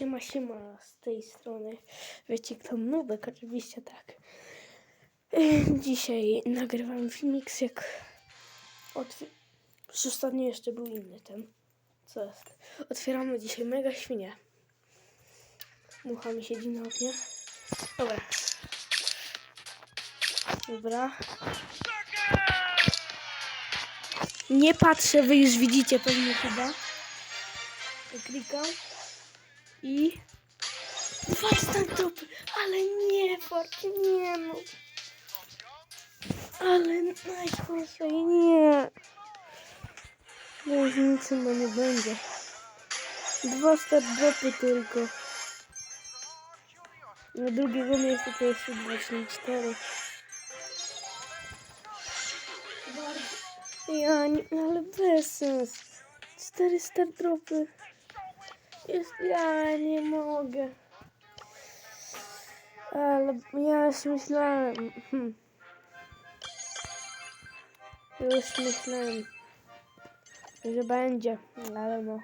Siema, siema z tej strony. Wiecie kto Nubek? Oczywiście tak. Dzisiaj nagrywam filmik jak otw... Ostatnio jeszcze był inny ten. Co jest? Otwieramy dzisiaj mega świnie. Mucha mi siedzi na oknie. Dobra. Dobra. Nie patrzę, wy już widzicie pewnie chyba. Klikam. I... Ten trup, ale nie, Forki, nie no. Ale najgorzej, nie. Już nic chyba nie będzie. Dwa start dropy tylko. Na drugiego miejsca to jeszcze 24. Ja nie, ale bez sens. Cztery start dropy. Jest, ja nie mogę. Ale ja już myślałem. Hmm. Już myślałem, że będzie, ale no.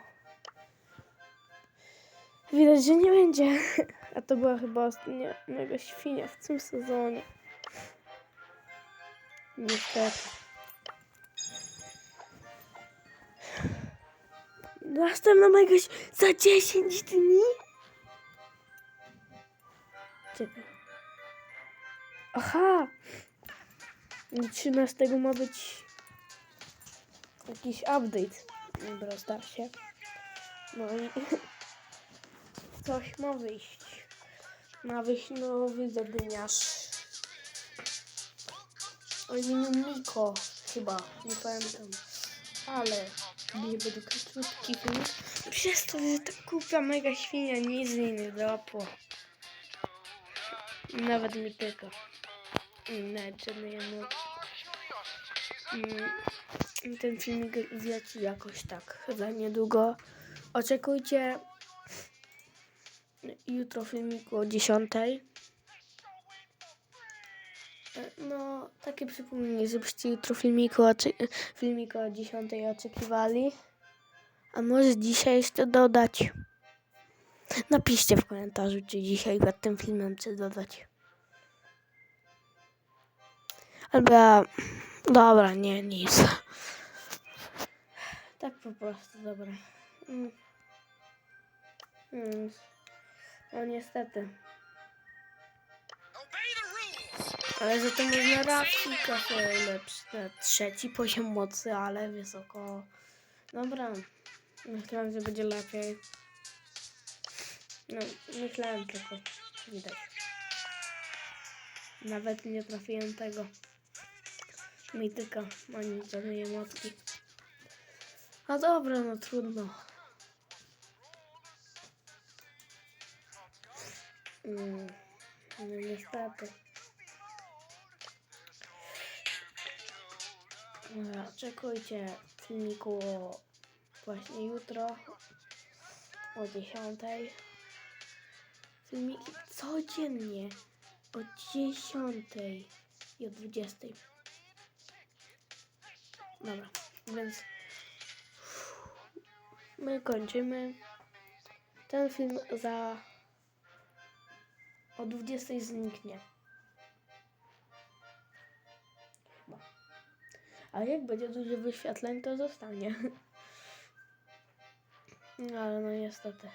Widać, że nie będzie. A to była chyba ostatnia mega świnia w tym sezonie. Niestety. Następna mega ś- za 10 dni? Czekaj. Aha! 13 ma być jakiś update. Dobra, starcie. No i coś ma wyjść. Ma wyjść nowy zadymiarz. Aluminium Miko chyba, nie pamiętam. Ale nie będę krótki film. Przez to, że ta kupia mega świnia nic jej nie drapło. Nawet mi tylko. Nawet żadnej emocji. Mm, Ten filmik wleci jakoś tak za niedługo. Oczekujcie jutro filmiku o 10. No, takie przypomnienie, żebyście jutro filmiku, filmiku o 10 oczekiwali. A może dzisiaj jeszcze dodać? Napiszcie w komentarzu, czy dzisiaj pod tym filmem czy dodać. Albo ja... Dobra, nie, nic. Tak po prostu, dobra. Mm. Mm. No niestety. Ale za to można Rafika sobie lepszy, na trzeci poziom mocy, ale wysoko. Dobra. Myślałem, że będzie lepiej. No, myślałem tylko. Widać. Nawet nie trafiłem tego. Mityka, ani żadnej emotki. A dobra, no trudno. Mm, no niestety. Oczekujcie filmiku właśnie jutro o 10. Filmiki codziennie o 10 i o 20. Dobra, więc my kończymy. Ten film za o 20 zniknie. A jak będzie dużo wyświetleń, to zostanie. No ale no niestety.